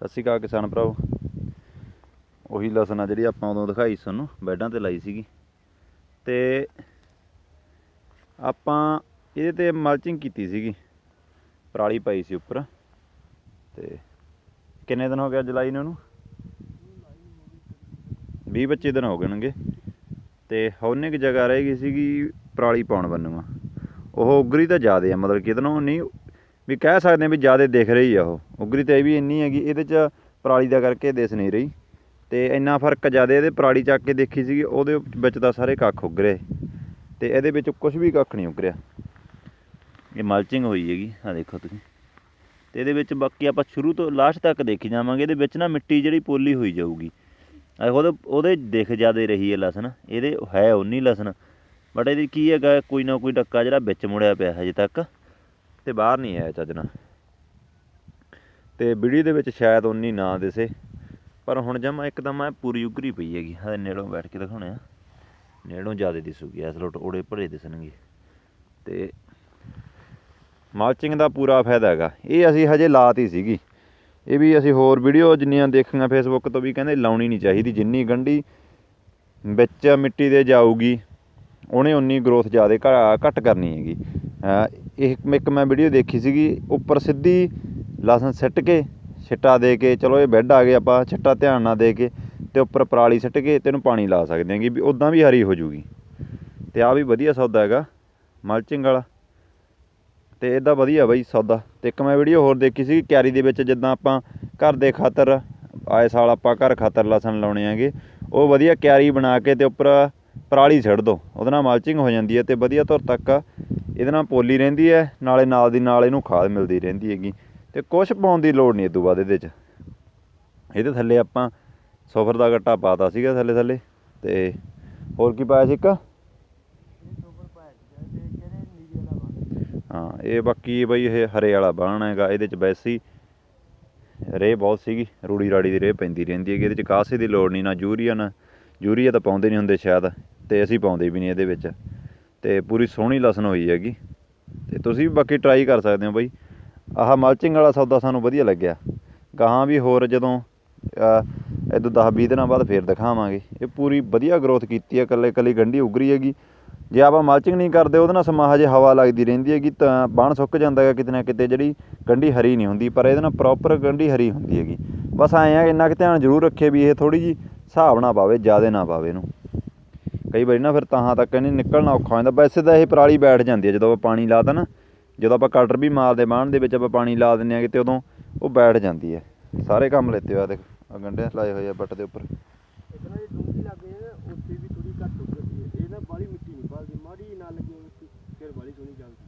ਸਤਿ ਸ਼੍ਰੀ ਅਕਾਲ ਕਿਸਾਨ ਭਰਾਓ ਉਹੀ ਲਸਣ ਆ ਜਿਹੜੀ ਆਪਾਂ ਉਦੋਂ ਦਿਖਾਈ ਸੀ ਤੁਹਾਨੂੰ ਬੈੱਡਾਂ ਤੇ ਲਾਈ ਸੀਗੀ। ਤੇ ਆਪਾਂ ਇਹਦੇ ਤੇ ਮਲਚਿੰਗ ਕੀਤੀ ਸੀਗੀ। ਪਰਾਲੀ ਪਾਈ ਸੀ ਉੱਪਰ। ਤੇ ਕਿੰਨੇ ਦਿਨ ਹੋ ਗਿਆ ਅੱਜ ਲਾਈ ਨੂੰ ਉਹਨੂੰ? 20 25 ਦਿਨ ਹੋ ਗਏ ਨੇਗੇ ਤੇ ਹੌਨੇ ਕਿ ਜਗ੍ਹਾ ਰਹਿ ਗਈ ਸੀਗੀ ਪਰਾਲੀ ਪਾਉਣ ਬੰਨੂਆਂ ਉਹ ਉਗਰੀ ਤਾਂ ਜ਼ਿਆਦੇ ਆ, ਮਤਲਬ ਕਿ ਇਹਦੇ ਨਾਲੋਂ ਨਹੀਂ ਵੀ ਕਹਿ ਸਕਦੇ ਆ ਵੀ ਜ਼ਿਆਦਾ ਦਿਖ ਰਹੀ ਆ ਉਹ। ਉਗਰੀ ਤਾਂ ਇਹ ਵੀ ਇੰਨੀ ਹੈਗੀ, ਇਹਦੇ ਚ ਪਰਾਲੀ ਦਾ ਕਰਕੇ ਦਿਸ ਨਹੀਂ ਰਹੀ। ਤੇ ਇੰਨਾ ਫ਼ਰਕ ਜ਼ਿਆਦਾ ਇਹਦੇ ਪਰਾਲੀ ਚੱਕ ਕੇ ਦੇਖੀ ਸੀਗੀ, ਉਹਦੇ ਵਿੱਚ ਤਾਂ ਸਾਰੇ ਕੱਖ ਉਗਰੇ ਤੇ ਇਹਦੇ ਵਿੱਚ ਕੁਝ ਵੀ ਕੱਖ ਨਹੀਂ ਉੱਗ ਰਿਹਾ। ਇਹ ਮਲਚਿੰਗ ਹੋਈ ਹੈਗੀ ਆ ਦੇਖੋ ਤੁਸੀਂ। ਤੇ ਇਹਦੇ ਵਿੱਚ ਬਾਕੀ ਆਪਾਂ ਸ਼ੁਰੂ ਤੋਂ ਲਾਸਟ ਤੱਕ ਦੇਖੀ ਜਾਵਾਂਗੇ। ਇਹਦੇ ਵਿੱਚ ਨਾ ਮਿੱਟੀ ਜਿਹੜੀ ਪੋਲੀ ਹੋਈ ਜਾਊਗੀ। ਆ ਉਹਦੇ ਉਹਦੇ ਦਿਖ ਜ਼ਿਆਦਾ ਰਹੀ ਹੈ ਲਸਣ। ਇਹਦੇ ਹੈ ਉਨੀ ਲਸਣ। ਬਟ ਇਹਦੀ ਕੀ ਹੈਗਾ, ਕੋਈ ਨਾ ਕੋਈ ਡੱਕਾ ਜਿਹੜਾ ਵਿੱਚ ਮੁੜਿਆ ਪਿਆ ਹਜੇ ਤੱਕ। ਤੇ ਬਾਹਰ ਨਹੀਂ ਆਇਆ ਚੱਜ ਨਾਲ। ਤੇ ਵੀਡੀਓ ਦੇ ਵਿੱਚ ਸ਼ਾਇਦ ਉਨੀ ਨਾ ਦਿਸੇ। ਪਰ ਹੁਣ ਜਮਾ ਇੱਕਦਮ ਐ ਪੂਰੀ ਉਗਰੀ ਪਈ ਹੈਗੀ। ਹਾਂ ਨੇੜੋਂ ਬੈਠ ਕੇ ਦਿਖਾਉਣੇ ਆ। ਨੇੜੋਂ ਜ਼ਿਆਦਾ ਦਿਸੂਗੀ, ਇਸ ਲੋਟ ਓੜੇ ਭਰੇ ਦਿਸਣਗੇ। ਤੇ ਮਲਚਿੰਗ ਦਾ ਪੂਰਾ ਫਾਇਦਾ ਹੈਗਾ। ਇਹ ਅਸੀਂ ਹਜੇ ਲਾਤੀ ਸੀਗੀ। ਇਹ ਵੀ ਅਸੀਂ ਹੋਰ ਵੀਡੀਓ ਜਿੰਨੀਆਂ ਦੇਖੀਆਂ ਫੇਸਬੁੱਕ ਤੋਂ ਵੀ ਕਹਿੰਦੇ ਲਾਉਣੀ ਨਹੀਂ ਚਾਹੀਦੀ। ਜਿੰਨੀ ਗੰਢੀ ਵਿੱਚ ਮਿੱਟੀ ਦੇ ਜਾਊਗੀ, ਉਹਨੇ ਉਨੀ ਗਰੋਥ ਜ਼ਿਆਦਾ ਘੱਟ ਕਰਨੀ ਹੈਗੀ। ਇਹ ਇੱਕ ਮੈਂ ਵੀਡੀਓ ਦੇਖੀ ਸੀਗੀ, ਉੱਪਰ ਸਿੱਧੀ ਲਸਣ ਸਿੱਟ ਕੇ, ਛਿੱਟਾ ਦੇ ਕੇ, ਚਲੋ ਇਹ ਬੈੱਡ ਆ ਗਏ ਆਪਾਂ, ਛਿੱਟਾ ਧਿਆਨ ਨਾਲ ਦੇ ਕੇ ਅਤੇ ਉੱਪਰ ਪਰਾਲੀ ਸਿੱਟ ਕੇ ਅਤੇ ਇਹਨੂੰ ਪਾਣੀ ਲਾ ਸਕਦੇ ਹਾਂਗੇ ਵੀ ਉੱਦਾਂ ਵੀ ਹਰੀ ਹੋ ਜੂਗੀ। ਤੇ ਆ ਵੀ ਵਧੀਆ ਸੌਦਾ ਹੈਗਾ ਮਲਚਿੰਗ ਵਾਲਾ। ਅਤੇ ਇਹਦਾ ਵਧੀਆ ਬਾਈ ਸੌਦਾ। ਅਤੇ ਇੱਕ ਮੈਂ ਵੀਡੀਓ ਹੋਰ ਦੇਖੀ ਸੀ ਕਿਆਰੀ ਦੇ ਵਿੱਚ ਜਿੱਦਾਂ ਆਪਾਂ ਘਰ ਦੇ ਖਾਤਰ, ਆਏ ਸਾਲ ਆਪਾਂ ਘਰ ਖਾਤਰ ਲਸਣ ਲਾਉਣੇ ਹੈਗੇ, ਉਹ ਵਧੀਆ ਕਿਆਰੀ ਬਣਾ ਕੇ ਤੇ ਉੱਪਰ ਪਰਾਲੀ ਛੱਡ ਦੋ। ਉਹਦੇ ਨਾਲ ਮਲਚਿੰਗ ਹੋ ਜਾਂਦੀ ਹੈ ਤੇ ਵਧੀਆ ਧੁਰ ਤੱਕ ਇਹਦੇ ਨਾਲ ਪੋਲੀ ਰਹਿੰਦੀ ਹੈ, ਨਾਲੇ ਨਾਲ ਦੀ ਨਾਲ ਇਹਨੂੰ ਖਾਦ ਮਿਲਦੀ ਰਹਿੰਦੀ ਹੈਗੀ। ਤੇ ਕੁਛ ਪਾਉਣ ਦੀ ਲੋੜ ਨਹੀਂ ਇਦੋਂ ਬਾਅਦ ਇਹਦੇ 'ਚ। ਇਹਦੇ ਥੱਲੇ ਆਪਾਂ ਸੋਫਰ ਦਾ ਗੱਟਾ ਪਾਤਾ ਸੀਗਾ ਥੱਲੇ ਥੱਲੇ। ਤੇ ਹੋਰ ਕੀ ਪਾਇਆ ਸੀ ਇੱਕ? ਹਾਂ, ਇਹ ਬਾਕੀ ਬਈ ਇਹ ਹਰੇ ਵਾਲਾ ਬਾਣ ਹੈਗਾ, ਇਹਦੇ ਚ ਵੈਸੀ ਰੇ ਬਹੁਤ ਸੀਗੀ, ਰੂੜੀ ਰਾੜੀ ਦੀ ਰੇ ਪੈਂਦੀ ਰਹਿੰਦੀ ਹੈਗੀ, ਇਹਦੇ ਚ ਕਾਸੇ ਦੀ ਲੋੜ ਨਹੀਂ, ਨਾ ਯੂਰੀਆ ਨਾ ਯੂਰੀਆ ਤਾਂ ਪਾਉਂਦੇ ਨਹੀਂ ਹੁੰਦੇ ਸ਼ਾਇਦ, ਤੇ ਅਸੀਂ ਪਾਉਂਦੇ ਵੀ ਨਹੀਂ ਇਹਦੇ ਵਿੱਚ। ਤੇ ਪੂਰੀ ਸੋਹਣੀ ਲਸਣ ਹੋਈ ਹੈਗੀ। ਤੇ ਤੁਸੀਂ ਵੀ ਬਾਕੀ ਟਰਾਈ ਕਰ ਸਕਦੇ ਹੋ ਬਾਈ। ਆਹ ਮਲਚਿੰਗ ਵਾਲਾ ਸੌਦਾ ਸਾਨੂੰ ਵਧੀਆ ਲੱਗਿਆ। ਗਾਹਾਂ ਵੀ ਹੋਰ ਜਦੋਂ ਇਦੋਂ 10 20 ਦਿਨਾਂ ਬਾਅਦ ਫੇਰ ਦਿਖਾਵਾਂਗੇ। ਇਹ ਪੂਰੀ ਵਧੀਆ ਗਰੋਥ ਕੀਤੀ ਹੈ, ਇਕੱਲੇ ਇਕੱਲੀ ਗੰਢੀ ਉਗਰੀ ਹੈਗੀ। ਜੇ ਆਪਾਂ ਮਲਚਿੰਗ ਨਹੀਂ ਕਰਦੇ, ਉਹਦੇ ਨਾਲ ਸਮਾਂ ਹਜੇ ਹਵਾ ਲੱਗਦੀ ਰਹਿੰਦੀ ਹੈਗੀ, ਤਾਂ ਬਾਣ ਸੁੱਕ ਜਾਂਦਾ ਹੈਗਾ ਕਿਤੇ ਨਾ ਕਿਤੇ, ਜਿਹੜੀ ਗੰਢੀ ਹਰੀ ਨਹੀਂ ਹੁੰਦੀ, ਪਰ ਇਹਦੇ ਨਾਲ ਪ੍ਰੋਪਰ ਗੰਢੀ ਹਰੀ ਹੁੰਦੀ ਹੈਗੀ। ਬਸ ਐਂ ਆ, ਇੰਨਾ ਕੁ ਧਿਆਨ ਜ਼ਰੂਰ ਰੱਖੇ ਵੀ ਇਹ ਥੋੜੀ ਜੀ ਹਿਸਾਬ ਨਾ ਪਾਵੇ, ਜ਼ਿਆਦਾ ਨਾ ਪਾਵੇ ਇਹਨੂੰ। ਕਈ ਵਾਰੀ ਨਾ ਫਿਰ ਤਾਹਾਂ ਤੱਕ ਇਹਨੇ ਨਿਕਲਣਾ ਔਖਾ ਹੋ ਜਾਂਦਾ। ਵੈਸੇ ਤਾਂ ਇਹ ਪਰਾਲੀ ਬੈਠ ਜਾਂਦੀ ਹੈ, ਜਦੋਂ ਆਪਾਂ ਪਾਣੀ ਲਾਦਾ ਨਾ ਜਦੋਂ ਆਪਾਂ ਕਟਰ ਵੀ ਮਾਰਦੇ ਬਾਣ ਦੇ ਵਿੱਚ ਆਪਾਂ ਪਾਣੀ ਲਾ ਦਿੰਦੇ ਆਂਗੇ ਤੇ ਉਦੋਂ ਉਹ ਬੈਠ ਜਾਂਦੀ ਹੈ। ਸਾਰੇ ਕੰਮ ਲੈਤੇ ਹੋਇਆ ਦੇਖ ਆ ਗੰਢੇ ਲਾਏ ਹੋਏ ਆ ਬੱਟ ਦੇ ਉੱਪਰ। ਇੱਕ ਨਾ ਡੂੰਗੀ ਲੱਗ ਉੱਥੇ ਵੀ ਥੋੜੀ ਘੱਟ ਉੱਗਦੀ ਹੈ। ਇਹ ਨਾ ਬਾਲੀ ਮਿੱਟੀ ਨਹੀਂ ਪਾਲਦੀ ਮਾੜੀ ਨਾਲ ਲੱਗੀ ਹੋਈ ਫਿਰ ਬਾਲੀ ਸੋਹਣੀ ਚੱਲਦੀ